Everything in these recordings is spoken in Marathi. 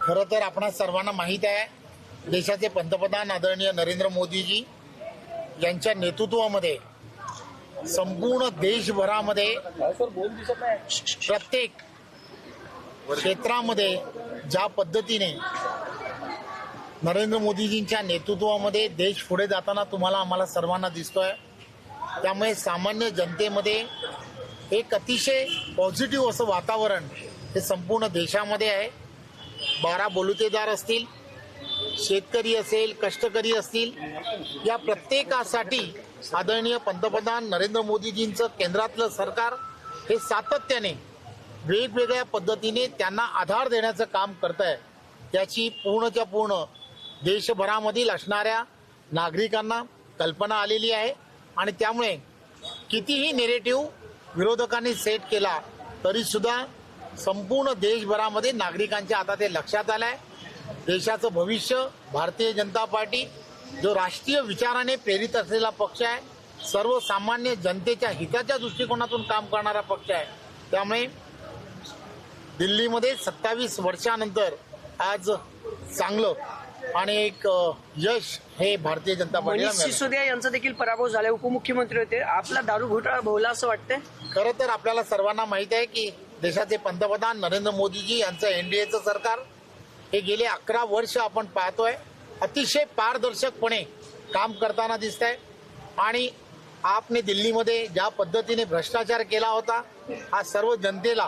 खरं तर आपणा सर्वांना माहीत आहे देशाचे पंतप्रधान आदरणीय नरेंद्र मोदीजी यांच्या नेतृत्वामध्ये संपूर्ण देशभरामध्ये प्रत्येक क्षेत्रामध्ये ज्या पद्धतीने नरेंद्र मोदीजींच्या नेतृत्वामध्ये देश पुढे जाताना तुम्हाला आम्हाला सर्वांना दिसतोय त्यामुळे सामान्य जनतेमध्ये एक अतिशय पॉझिटिव्ह असं वातावरण हे संपूर्ण देशामध्ये आहे. बारा बलुतेदार असतील शेतकरी असेल कष्टकरी असतील या प्रत्येकासाठी आदरणीय पंतप्रधान नरेंद्र मोदीजींचं केंद्रातलं सरकार हे सातत्याने वेगवेगळ्या पद्धतीने त्यांना आधार देण्याचं काम करत आहे याची पूर्णच्या पूर्ण देशभरामधील असणाऱ्या नागरिकांना कल्पना आलेली आहे आणि त्यामुळे कितीही नेरेटिव्ह विरोधकांनी सेट केला तरीसुद्धा संपूर्ण देशभरामध्ये नागरिकांच्या आता ते लक्षात आलंय. देशाचं भविष्य भारतीय जनता पार्टी जो राष्ट्रीय विचाराने प्रेरित असलेला पक्ष आहे सर्वसामान्य जनतेच्या हिताच्या दृष्टिकोनातून काम करणारा पक्ष आहे. त्यामुळे दिल्लीमध्ये सत्तावीस वर्षानंतर आज चांगलं आणि एक यश हे भारतीय जनता मिळालं. सिसोदिया यांचा देखील पराभव झाला उपमुख्यमंत्री होते. आपला दारू घोटाळा भोवला असं वाटतंय? खरं तर आपल्याला सर्वांना माहीत आहे की देशाचे पंतप्रधान नरेंद्र मोदीजी यांचं एन डी एचं सरकार. हे गेले अकरा वर्ष आपण पाहतोय. अतिशय पारदर्शकपणे काम करताना दिसत आहे आणि आपने दिल्लीमध्ये ज्या पद्धतीने भ्रष्टाचार केला होता हा सर्व जनतेला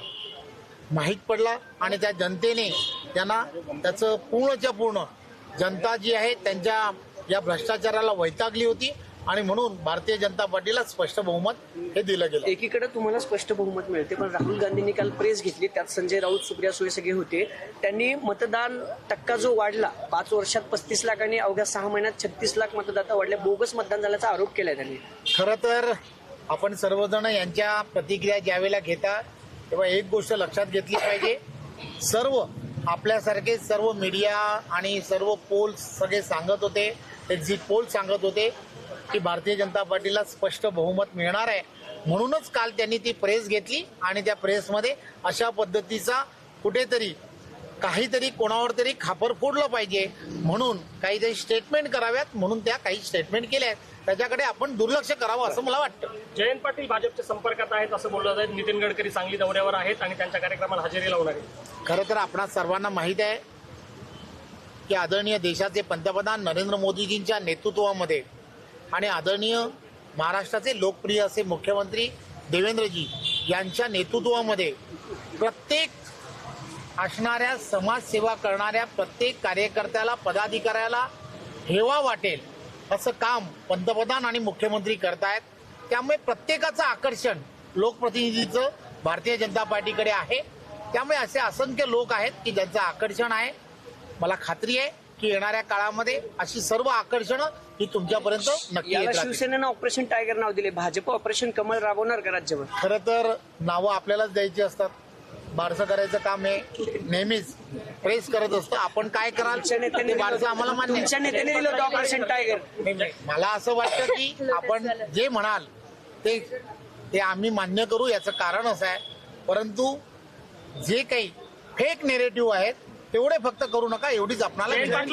माहीत पडला आणि त्या जनतेने त्यांना त्याचं पूर्णच्या पूर्ण जनता जी आहे त्यांच्या या भ्रष्टाचाराला वैतागली होती. आणि म्हणून भारतीय जनता पार्टीला स्पष्ट बहुमत हे दिलं गेलं. एकीकडे तुम्हाला स्पष्ट बहुमत मिळते पण राहुल गांधींनी काल प्रेस घेतली त्यात संजय राऊत सुप्रिया सुळे सगळे होते. त्यांनी मतदान टक्का जो वाढला पाच वर्षात पस्तीस लाख आणि अवघ्या सहा महिन्यात छत्तीस लाख मतदाता वाढले बोगस मतदान झाल्याचा आरोप केलाय त्यांनी. खरं तर आपण सर्वजण यांच्या प्रतिक्रिया ज्यावेळेला घेता तेव्हा एक गोष्ट लक्षात घेतली पाहिजे. सर्व आपल्यासारखे सर्व मीडिया आणि सर्व पोल्स सगळे सांगत होते. एक्झिट पोल सांगत होते की भारतीय जनता पार्टीला स्पष्ट बहुमत मिळणार आहे. म्हणूनच काल त्यांनी ती प्रेस घेतली आणि त्या प्रेसमध्ये अशा पद्धतीचा कुठेतरी काहीतरी कोणावर तरी खापर फोडलं पाहिजे. म्हणून काहीतरी स्टेटमेंट कराव्यात म्हणून त्या काही स्टेटमेंट केल्या आहेत. त्याच्याकडे आपण दुर्लक्ष करावं असं मला वाटतं. जयंत पाटील भाजपच्या संपर्कात आहेत असं बोललं जात नितीन गडकरी सांगली दौऱ्यावर आहेत आणि त्यांच्या कार्यक्रमाला हजेरी लावणार आहेत. खरं तर आपणा सर्वांना माहीत आहे की आदरणीय देशाचे पंतप्रधान नरेंद्र मोदीजींच्या नेतृत्वामध्ये आणि आदरणीय महाराष्ट्राचे लोकप्रिय असे मुख्यमंत्री देवेंद्रजी यांच्या नेतृत्वामध्ये प्रत्येक असणाऱ्या समाजसेवा करणाऱ्या प्रत्येक कार्यकर्त्याला पदाधिकाऱ्याला हेवा वाटेल असं काम पंतप्रधान आणि मुख्यमंत्री करतायत. त्यामुळे प्रत्येकाचं आकर्षण लोकप्रतिनिधीचं भारतीय जनता पार्टीकडे आहे. त्यामुळे असे असंख्य लोक आहेत की ज्यांचं आकर्षण आहे. मला खात्री आहे की येणाऱ्या काळामध्ये अशी सर्व आकर्षणं ही तुमच्यापर्यंत नक्की याला येत राहतील. शिवसेनेनं ऑपरेशन टायगर नाव दिले. भाजप ऑपरेशन कमळ राबवणार का राज्यभर? खरं तर नावं आपल्यालाच द्यायची असतात. बारसं करायचं काम हे नेहमीच प्रेस करत असतं. आपण काय कराल? तुमच्या नेत्याने ते बारसं आम्हाला मान्य आहे. तुमच्या नेत्याने दिलं होतं ऑपरेशन टायगर. नाही, नाही. मला असं वाटतं की आपण जे म्हणाल ते ते आम्ही मान्य करू. याचं कारण असं आहे. परंतु जे काही फेक नेरेटिव्ह आहेत तेवढे फक्त करू नका एवढीच आपणाला.